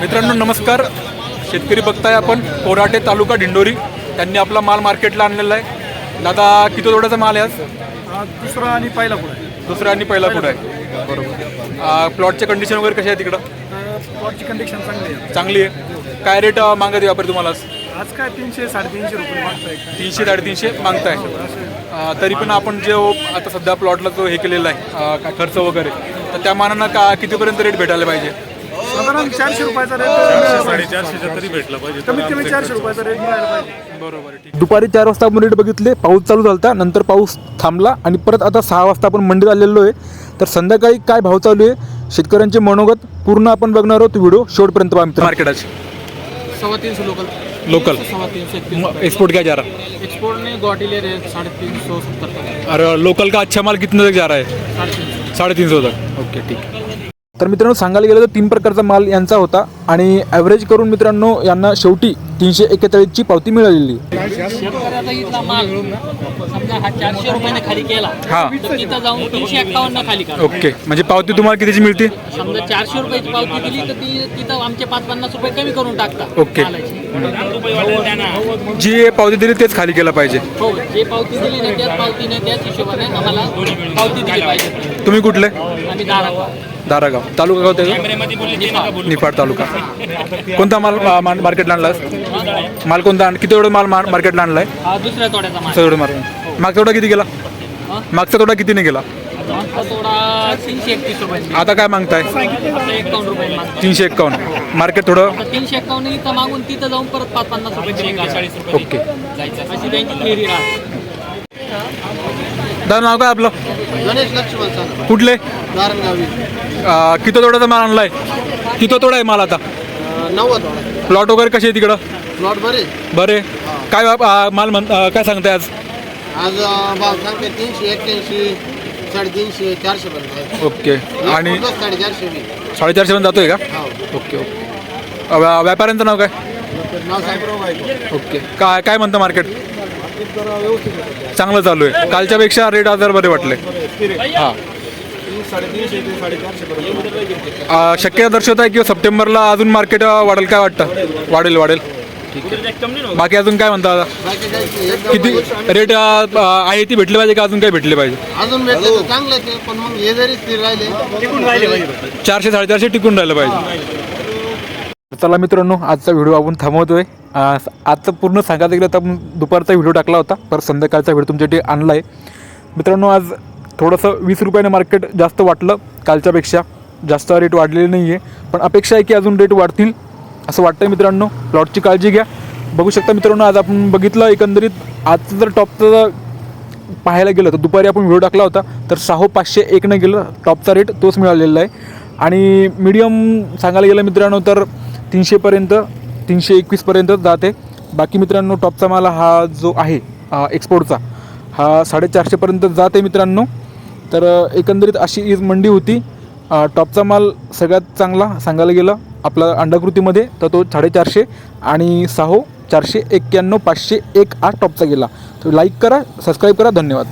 मित्रांनो नमस्कार. शेतकरी बघताय आपण. कोराटे तालुका दिंडोरी त्यांनी आपला माल मार्केटला आणलेला आहे. दादा किती तोड्याचा माल आहे आज? हा दुसरा आणि पहिला पुढे दुसरा आणि पहिला कुठं आहे? बरोबर. प्लॉटचे कंडिशन वगैरे कसे आहे तिकडं? स्पॉटची कंडिशन चांगली आहे. चांगली आहे. काय रेट मागत आहे व्यापारी तुम्हाला आज? आज काय तीनशे साडेतीनशे रुपये मागताय. तीनशे साडेतीनशे मागताय. अं, तरी पण आपण जो आता सध्या प्लॉटला जो हे केलेला आहे अं, काय खर्च वगैरे तर त्या मानानं का कितीपर्यंत रेट भेटायला पाहिजे? साधारण चारशे रुपयाचा रेट साडेचारशेचा तरी भेटला पाहिजे. कमीत कमी चारशे रुपयाचा रेट मिळायला पाहिजे. बरोबर ठीक. दुपारी चार वाजता आपण रेट बघितले पाऊस चालू झाला नंतर पाऊस थांबला आणि परत आता सहा वाजता आपण मंडीत आलेलो आहे. तर संध्याकाळी काय भाव चालू आहे? शेतकऱ्यांचे मनोगत पूर्ण आपण बघणार आहोत व्हिडिओ शेवटपर्यंत मार्केटाचे. सवा तीन सौ लोकल लोकल सवा तीन सौ इकतीस एक्सपोर्ट क्या जा रहा? एक्सपोर्ट में गुवाहाटी ले रहे हैं साढ़े तीन सौ सत्तर तक और लोकल का अच्छा माल कितने तक जा रहा है? साढ़े तीन सौ साडेतीन सौ तक. ओके ठीक. तर मित्रांनो सांगायला गेलं तर तीन प्रकारचा माल यांचा होता आणि ॲव्हरेज करून मित्रांनो यांना शेवटी तीनशे एक्केचाळीसची पावती मिळालेली. शेतकऱ्याचा इथला माल समजा हा चारशे रुपयाने खाली केला हा. तर तिथं जाऊन तीनशे एक्कावन्न खाली करा. ओके. म्हणजे पावती तुम्हाला कितीची मिळते? समजा चारशे रुपयाची पावती दिली तर ती तिथं आमचे पाच पन्नास रुपये कमी करून टाकता ओके. मालाची. जी पावती दिली तेच खाली केलं पाहिजे. हो जे पावती दिली ना त्याच पावतीने त्याच हिशोबाने आम्हाला पावती दिली पाहिजे. तुम्ही कुठले? आम्ही दारागाव. तालुका गाव त्याचं निफाड तालुका. कोणता माल मार्केटला आणलास माल कोणता? आण- किती एवढं माल मार- मार्केटला आणलाय? हा दुसऱ्या तोड्याचा माल. एवढं मार मागचा तोडा किती गेला? हा? मागचा तोडा कितीने गेला? आमचा तोडा तीनशे एकतीस रुपये आता काय मागताय? एकावन्न रुपये तीनशे एक्कावन्न मार्केट थोडं तीनशे एक्कावन्न इथं मागून तिथं जाऊन परत पाच पन्नास रुपये. चाळीस ओके. जायचं. अशी त्यांची थिअरी राहते. दादा नाव काय आपलं? गणेश लक्ष्मण सर. कुठले? नारायणगावी अं, किती तोड्याचा माल आणलाय? किती तोडा आहे माल आता? नव्वद प्लॉट वगैरे कसे आहे तिकडं? प्लॉट बरे बरे. काय माल म्हण काय सांगताय आज? आज अं, भाव सांगते तीनशे एक्क्याऐंशी साडेतीनशे चारशे पर्यंत आहे. ओके. आणि एक साडेचारशे बी. साडेचारशे पर्यंत जातोय का? हो. Okay okay. अं, व्या- व्यापाऱ्यांचं नाव काय? नाव ओके. काय काय म्हणतं मार्केट चांगलं चालू आहे. कालच्या पेक्षा रेट हजार बरे वाटले हां. अं, शक्यता दर्शवत आहे किंवा सप्टेंबरला अजून मार्केट वाढेल काय वाटतं? वाढेल वाढेल. ठीक आहे. बाकी अजून काय म्हणता आता काही किती रेट आहे. ती भेटली पाहिजे का अजून काय भेटले पाहिजे? अजून भेटले तर चांगलंच आहे पण मग हे जरी स्थिर राहिले चारशे साडेचारशे टिकून राहिलं पाहिजे. चला मित्रांनो आजचा व्हिडिओ आपण थांबवतोय. आजचं पूर्ण सांगायचं गेलं तर आपण दुपारचा व्हिडिओ टाकला होता पर संध्याकाळचा व्हिडिओ तुमच्यासाठी आणला आहे मित्रांनो आज थोडंसं वीस रुपयाने मार्केट जास्त वाटलं कालच्यापेक्षा जास्त रेट वाढलेले नाही आहे पण अपेक्षा आहे की अजून रेट वाढतील असं वाटतं मित्रांनो. प्लॉटची काळजी घ्या. बघू शकता मित्रांनो आज आपण बघितलं एकंदरीत आजचं जर टॉपचं पाहायला गेलं तर दुपारी आपण व्हिडिओ टाकला होता तर सहा पाचशे एकनं गेलं टॉपचा रेट तोच मिळालेला आहे. आणि मीडियम सांगायला गेलं मित्रांनो तर तीनशेपर्यंत तीनशे एकवीसपर्यंत जाते. बाकी मित्रांनो टॉपचा माल हा जो आहे एक्सपोर्टचा हा साडेचारशेपर्यंत जाते मित्रांनो. तर एकंदरीत अशी ईद मंडी होती. टॉपचा माल सगळ्यात चांगला सांगायला गेला आपला अंडाकृतीमध्ये तर तो साडेचारशे आणि साहो चारशे एक्क्याण्णव पाचशे एक आठ टॉपचा गेला. तर लाईक करा सबस्क्राईब करा धन्यवाद.